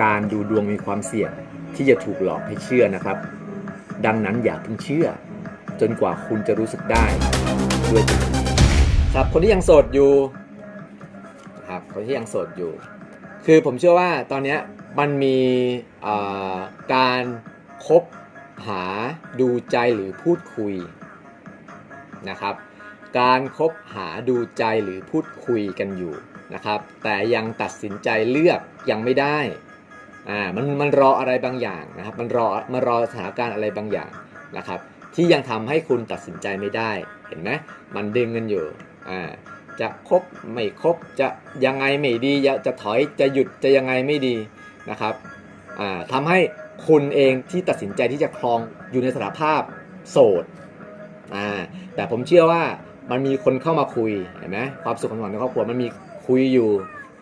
การดูดวงมีความเสี่ยงที่จะถูกหลอกให้เชื่อนะครับ ดังนั้นอย่าเพิ่งเชื่อ จนกว่าคุณจะรู้สึกได้ด้วยตัวครับคนที่ยังโสดอยู่นะครับคนที่ยังโสดอยู่ คือผมเชื่อว่าตอนนี้มันมีการคบหาดูใจหรือพูดคุยนะครับ การคบหาดูใจหรือพูดคุยกันอยู่นะครับ แต่ยังตัดสินใจเลือกยังไม่ได้ อ่ามันมันรออะไรบางอย่างนะครับ มันรอมันรอสถานการณ์อะไรบางอย่างนะครับ ที่ยังทำให้คุณตัดสินใจไม่ได้เห็นไหมมันดึงกันอยู่อ่าจะครบไม่ครบจะยังไงไม่ดีจะจะถอยจะหยุดจะยังไงไม่ดีนะครับอ่าทำให้คุณเองที่ตัดสินใจที่จะครองอยู่ในสถานภาพโสดอ่าแต่ผมเชื่อว่ามันมีคนเข้ามาคุยเห็นไหมความสุขความหวังในครอบครัวมันมีคุยอยู่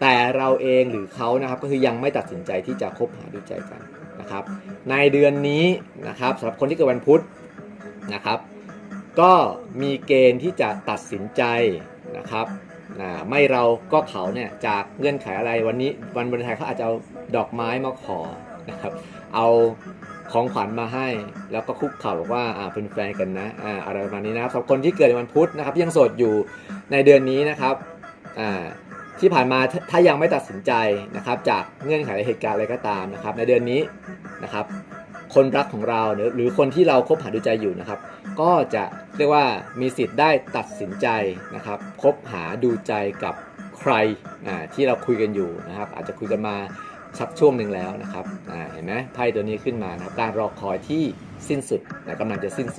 แต่เราเองหรือเขานะครับก็คือยังไม่ตัดสินใจที่จะคบหาดูใจกันนะครับ ในเดือนนี้นะครับสำหรับคนที่เกิดวันพุธนะครับ ก็มีเกณฑ์ที่จะตัดสินใจนะครับไม่เราก็เขาเนี่ยจากเงื่อนไขอะไรวันนี้วันวันไทยเขาอาจจะเอาดอกไม้มาขอนะครับเอาของขวัญมาให้ แล้วก็คุกเข่าบอกว่าอ่าเป็นแฟนกันนะอ่าอะไรประมาณนี้นะครับสำหรับคนที่เกิดในวันพุธนะครับยังโสดอยู่ในเดือนนี้นะครับอ่า ที่ผ่านมาถ้ายังไม่ตัดสินใจนะครับ จากเงื่อนไขเหตุการณ์อะไรก็ตามนะครับ ในเดือนนี้นะครับ คนรักของเราหรือคนที่เราคบหาดูใจอยู่นะครับ ก็จะเรียกว่ามีสิทธิ์ได้ตัดสินใจนะครับคบหาดูใจกับใครที่เราคุยกันอยู่นะครับ อาจจะคุยกันมาสักช่วงหนึ่งแล้วนะครับเห็นไหมไพ่ตัวนี้ขึ้นมานะครับการรอคอยที่สิ้นสุดกำลังจะสิ้นสุด